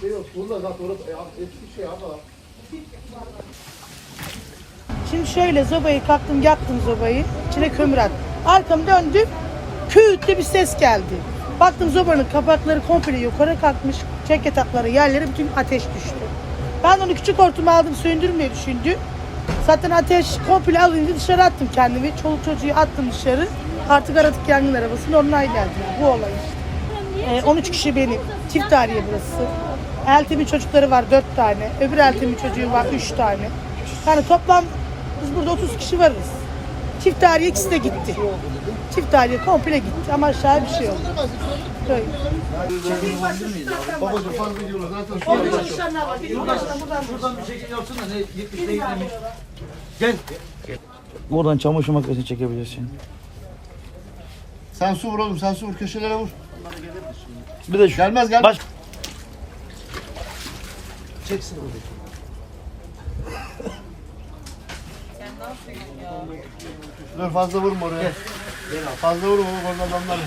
şey yok. Burada zaten orada ya, eski şey ama. Şimdi şöyle zobayı kalktım yaktım zobayı. İçine kömür attım. Arkamı döndüm. Küt bir ses geldi. Baktım zobanın kapakları komple yukarı kalkmış. Çek yatakları yerlere bütün ateş düştü. Ben onu küçük hortumu aldım söndürmeyi düşündüm. Zaten ateş komple alınca dışarı attım kendimi. Çoluk çocuğu attım dışarı. Artık aradık yangın arabasını onlar geldi. Bu olay işte. Ee, 13 kişi benim. Çift tarihi burası. Eltimin çocukları var 4 tane. Öbür eltimin çocuğu var 3 tane. Yani toplam biz burada 30 kişi varız. Çift tarihi ikisi de gitti. Çift tarihi komple gitti ama aşağı bir şey yok. Böyle. Babacım fazla gidiyorlar zaten. Şuradan bir şekil yapsın da ne 70'te gitmemiş. Gel. Oradan çamaşır makinesini çekebilirsin. Sen su vur oğlum sen su vur köşelere vur. Bir de şu. Gelmez gel. Baş... Çeksin orayı. Dur fazla vurma oraya. Fazla vurma oğlum oradan damlar.